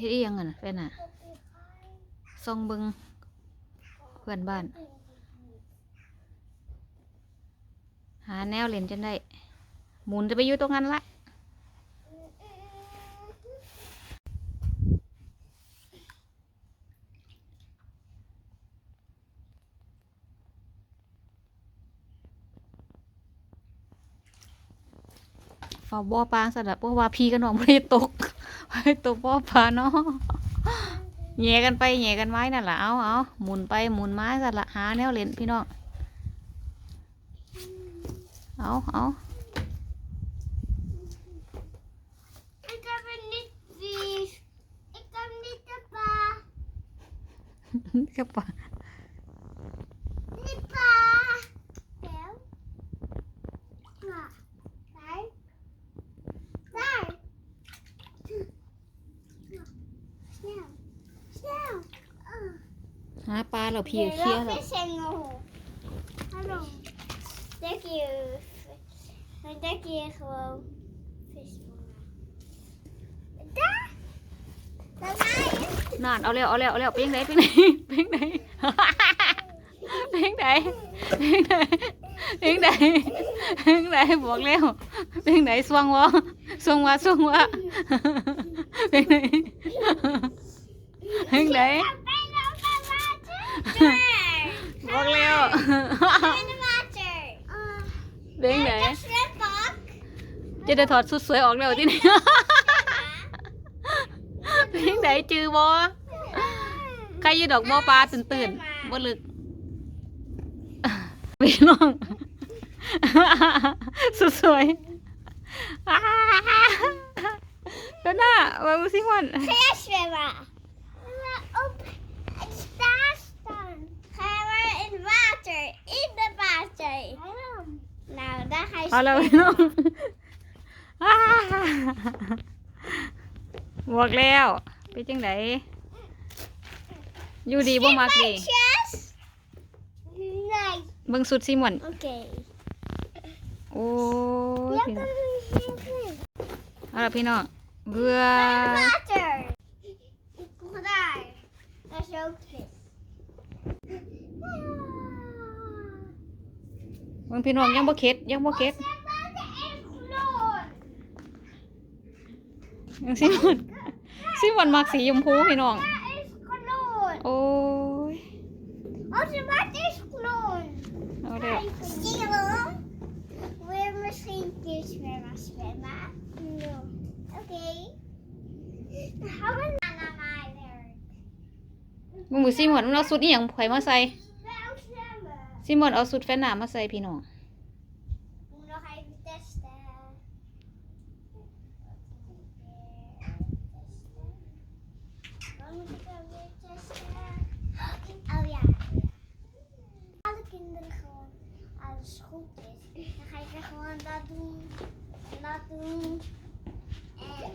เฮ็ดอีหยังอะน่ะเป็นน่ะส่องเบิ่งเพื่อนบ้าน หาแนวเล่นจนได้ หมุนจะไปอยู่ตรงนั้นละฝาบ่อปลาสลับเพราะว่าพี่กับน้องไม่ได้ตก ไม่ได้ตกบ่อปลาเนาะแหย่กันไปแหย่กันไว้นั่นแหละเอาเอาหมุนไปหมุนมาสละหาแนวเล่นพี่น้องเอาเอา Ik heb een niet vis. Ik heb niet de pa. กระป๋า หาปลาเราพี่เคลียร์ De แล้ว vis in mijn hoofd. Hallo. Dek je. Dan dek je gewoon vis voor mij. Daar. Bij mij. นานเอาเร็วเอาเร็วเอาเร็วเพียงไหนเพียงไหนเพียงไหนเพียงไหนเพียงไหนเพียงไหนเพียงไหนบอกเร็วเพียงไหนสวงวะสวงวะสวงวะเพียงไหนเพียงไหน บอกเร็ว In het water. เพียงไหน Dat zwempak. จะได้ถอดสุดสวยออกแล้วที่นี่เพียงไหนจือบอใครอยืดดอกบอปลาตื่นตื่นๆบ่ลึกพี่น้อง สุดสวยก็น่าว่าบุสิมัน Ga jij In het water. Nou, daar ga je เอาแล้ว zwemmen. พี่น้องบอกแล้วเป็นจังไดอยู่ดีบ่มักดี Meisjes? Nee. เบิ่งสุดซิมอน Oké. โอ้ย Ja, พี่น้อง dat is heel goed. เอาล่ะพี่น้องเบื่อ Naar het water. Daar. Daar is ook vis. เบิ่งพี่น้องยังบ่เข็ดยังบ่เข็ด Ons water is verloren. ยังซิมอนซิมอนมักสีชมพูพี่น้อง Daar is verloren. โอ้ย Onze water is verloren. เอาแล้ว Zie je waarom? Wil je misschien een keer zwemmen? zwemmen? No. Oké. Dan gaan we naar mij werk. มึงมือซิมอนมึงเอาสุดอีหยังไผมาใส่ Wel zwemmen. ซิมอนเอาสุดแฟนหนามาใส่พี่น้อง Moet nog even testen. Wat moet ik dan weer testen? Oh ja. Alle kinderen gewoon, als het goed is, dan ga je gewoon dat doen en dat doen. En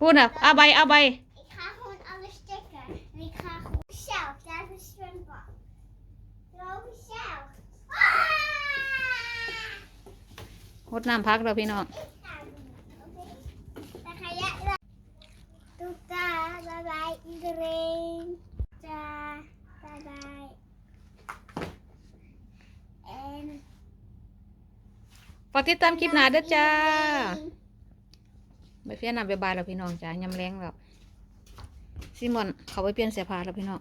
พูดน่ะเอาใบเอาใบ ik ga gewoon alles stikken. En ik ga gewoon zelf, daar is een zwembad. Loop zelf. Ah! หดน้ำพักเราพี่น้อง Dan ga jij. Doe daar. Bye bye iedereen. Daar. Bye bye. En. ฝากติดตามคลิปหน้าเด้อจ้าไปเพี้ยนน้ำไปบายแล้วพี่น้องจ้ายำแรงแล้วซิมอนเขาไปเปลี่ยนเสื้อผ้าแล้วพี่น้อง